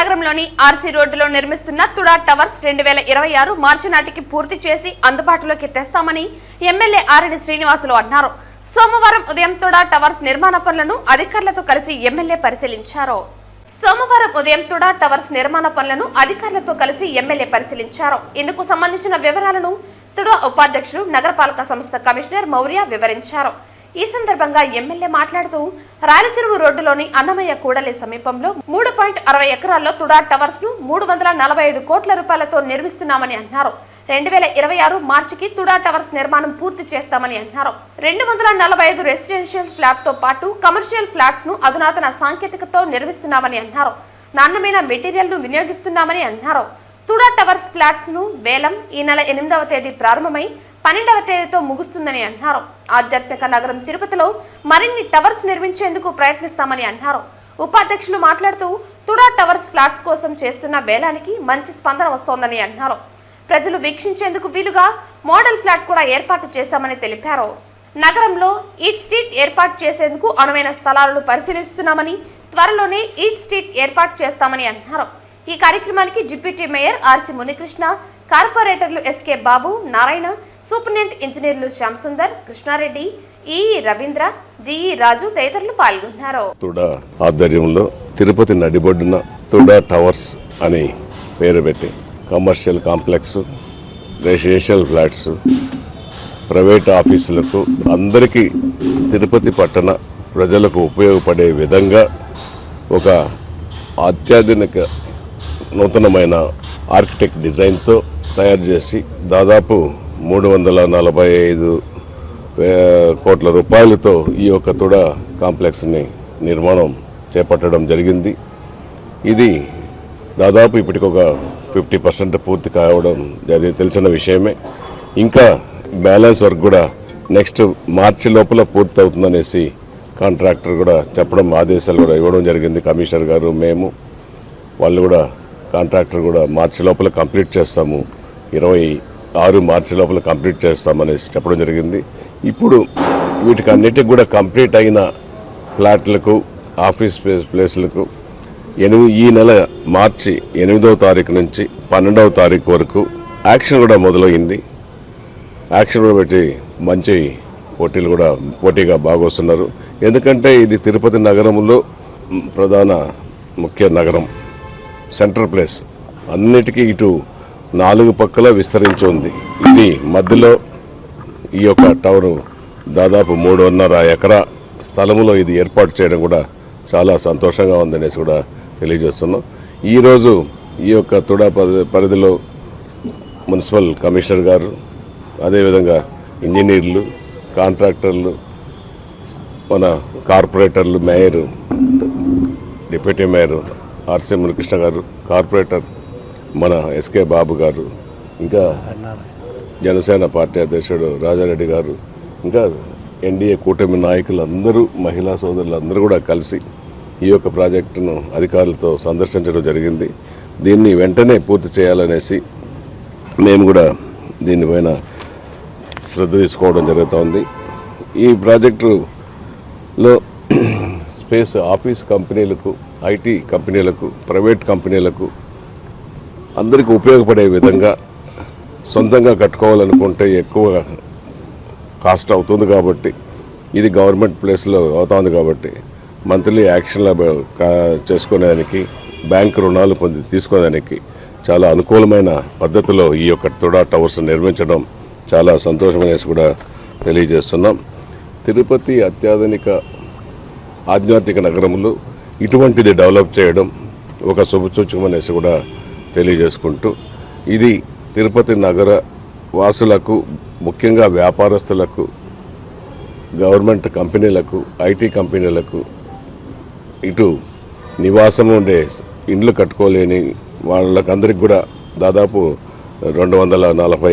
నగరంలోని ఆర్సీ రోడ్డులో నిర్మిస్తున్న తుడా టవర్స్ రెండు వేల ఇరవై ఆరు మార్చి నాటికి పూర్తి చేసి అందుబాటులోకి తెస్తామని ఎమ్మెల్యే ఆర్ఎన్ శ్రీనివాసులు అన్నారు. సోమవారం ఉదయం తుడా టవర్స్ నిర్మాణ పనులను అధికారులతో కలిసి ఎమ్మెల్యే పరిశీలించారు. సోమవారం ఉదయం తుడా టవర్స్ నిర్మాణ పనులను అధికారులతో కలిసి ఎమ్మెల్యే పరిశీలించారు. ఇందుకు సంబంధించిన వివరాలను తుడా ఉపాధ్యక్షుడు నగరపాలక సంస్థ కమిషనర్ మౌర్య వివరించారు. ఈ సందర్భంగా ఎమ్మెల్యే మాట్లాడుతూ రాయలచెరువు రోడ్డులోని అన్నమయ్య కూడలి సమీపంలో మూడు పాయింట్ అరవై ఎకరాల్లో తుడా టవర్స్ను మూడు వందల నలభై ఐదు కోట్ల రూపాయలతో నిర్మిస్తున్నామని అన్నారు. రెండు వేల ఇరవై ఆరు మార్చికి తుడా టవర్స్ నిర్మాణం పూర్తి చేస్తామని అన్నారు. రెండు వందల నలభై ఐదు రెసిడెన్షియల్ ఫ్లాట్తో పాటు కమర్షియల్ ఫ్లాట్స్ను అధునాతన సాంకేతికతో నిర్మిస్తున్నామని అన్నారు. నాణ్యమైన మెటీరియల్ను వినియోగిస్తున్నామని అన్నారు. తుడా టవర్స్ ఫ్లాట్స్ను వేలం ఈ నెల ఎనిమిదవ తేదీ ప్రారంభమై పన్నెండవ తేదీతో ముగుస్తుందని అన్నారు. ఆధ్యాత్మిక నగరం తిరుపతిలో మరిన్ని టవర్స్ నిర్మించేందుకు ప్రయత్నిస్తామని అన్నారు. ఉపాధ్యక్షులు మాట్లాడుతూ తుడా టవర్స్ ఫ్లాట్స్ కోసం చేస్తున్న వేలానికి మంచి స్పందన వస్తోందని అన్నారు. ప్రజలు వీక్షించేందుకు వీలుగా మోడల్ ఫ్లాట్ కూడా ఏర్పాటు చేశామని తెలిపారు. నగరంలో ఈట్ స్ట్రీట్ ఏర్పాటు చేసేందుకు అనువైన స్థలాలను పరిశీలిస్తున్నామని త్వరలోనే ఈట్ స్ట్రీట్ ఏర్పాటు చేస్తామని అన్నారు. ఈ కార్యక్రమానికి డిప్యూటీ మేయర్ ఆర్సి మునికృష్ణ కార్పొరేటర్లు ఎస్కే బాబు నారాయణ సూపరింటెండెంట్ ఇంజనీర్లు శ్యామ్ సుందర్ కృష్ణారెడ్డి ఈఈ రవీంద్ర డిఈ రాజు తదితరులు పాల్గొన్నారు. తుడా ఆధ్వర్యంలో తిరుపతి నడిబొడ్డున తుడా టవర్స్ అని పేరు పెట్టి commercial complex residential flats private ఆఫీసులకు అందరికీ తిరుపతి పట్టణ ప్రజలకు ఉపయోగపడే విధంగా ఒక అత్యాధునిక నూతనమైన ఆర్కిటెక్ట్ డిజైన్తో తయారు చేసి దాదాపు మూడు వందల నలభై ఐదు వే- కోట్ల రూపాయలతో ఈ యొక్క తుడ కాంప్లెక్స్ని నిర్మాణం చేపట్టడం జరిగింది. ఇది దాదాపు ఇప్పటికి ఒక ఫిఫ్టీ పర్సెంట్ పూర్తి కావడం అది తెలిసిన విషయమే. ఇంకా బ్యాలెన్స్ వర్క్ కూడా నెక్స్ట్ మార్చి లోపల పూర్తి అవుతుందనేసి కాంట్రాక్టర్ కూడా చెప్పడం ఆదేశాలు కూడా ఇవ్వడం జరిగింది. కమిషనర్ గారు మేము వాళ్ళు కూడా కాంట్రాక్టర్ కూడా మార్చి లోపల కంప్లీట్ చేస్తాము. ఇరవై ఆరు మార్చి లోపల కంప్లీట్ చేస్తామనేసి చెప్పడం జరిగింది. ఇప్పుడు వీటికి అన్నిటికి కూడా కంప్లీట్ అయిన ఫ్లాట్లకు ఆఫీస్ ప్లేస్ ప్లేస్లకు ఎనిమిది ఈ నెల మార్చి ఎనిమిదవ తారీఖు నుంచి పన్నెండవ తారీఖు వరకు యాక్షన్ కూడా మొదలైంది యాక్షన్ కూడా పెట్టి మంచి పోటీలు కూడా పోటీగా బాగొస్తున్నారు ఎందుకంటే ఇది తిరుపతి నగరంలో ప్రధాన ముఖ్య నగరం సెంటర్ ప్లేస్. అన్నిటికీ ఇటు నాలుగు పక్కల విస్తరించి ఉంది. ఇది మధ్యలో ఈ యొక్క టవర్ దాదాపు మూడున్నర ఎకరా స్థలములో ఇది ఏర్పాటు చేయడం కూడా చాలా సంతోషంగా ఉందనేసి కూడా తెలియజేస్తున్నాం. ఈరోజు ఈ యొక్క తుడా పరి- పరిధిలో మున్సిపల్ కమిషనర్ గారు అదేవిధంగా ఇంజనీర్లు కాంట్రాక్టర్లు మన కార్పొరేటర్లు mayor deputy mayor RC Munikrishna గారు కార్పొరేటర్ మన ఎస్కే బాబు గారు ఇంకా జనసేన పార్టీ అధ్యక్షుడు రాజారెడ్డి గారు ఇంకా ఎన్డీఏ కూటమి నాయకులు అందరూ మహిళా సోదరులు అందరూ కూడా కలిసి ఈ యొక్క ప్రాజెక్టును అధికారులతో సందర్శించడం జరిగింది. దీన్ని వెంటనే పూర్తి చేయాలనేసి మేము కూడా దీనిపైన శ్రద్ధ తీసుకోవడం జరుగుతోంది. ఈ ప్రాజెక్టులో స్పేస్ ఆఫీస్ కంపెనీలకు ఐటీ కంపెనీలకు ప్రైవేట్ కంపెనీలకు అందరికీ ఉపయోగపడే విధంగా సొంతంగా కట్టుకోవాలనుకుంటే ఎక్కువ కాస్ట్ అవుతుంది కాబట్టి ఇది గవర్నమెంట్ ప్లేస్లో అవుతుంది కాబట్టి మంత్లీ యాక్షన్ల చేసుకునేదానికి బ్యాంక్ రుణాలు పొంది తీసుకునేదానికి చాలా అనుకూలమైన పద్ధతిలో ఈ యొక్క తుడా టవర్స్ నిర్మించడం చాలా సంతోషమనేసి కూడా తెలియజేస్తున్నాం. తిరుపతి అత్యాధునిక ఆధ్యాత్మిక నగరములు ఇటువంటిది డెవలప్ చేయడం ఒక శుభసూచకం అనేసి కూడా తెలియజేసుకుంటూ ఇది తిరుపతి నగర వాసులకు ముఖ్యంగా వ్యాపారస్తులకు గవర్నమెంట్ కంపెనీలకు ఐటీ కంపెనీలకు ఇటు నివాసం ఉండే ఇండ్లు కట్టుకోలేని వాళ్ళకందరికి కూడా దాదాపు రెండు వందల నలభై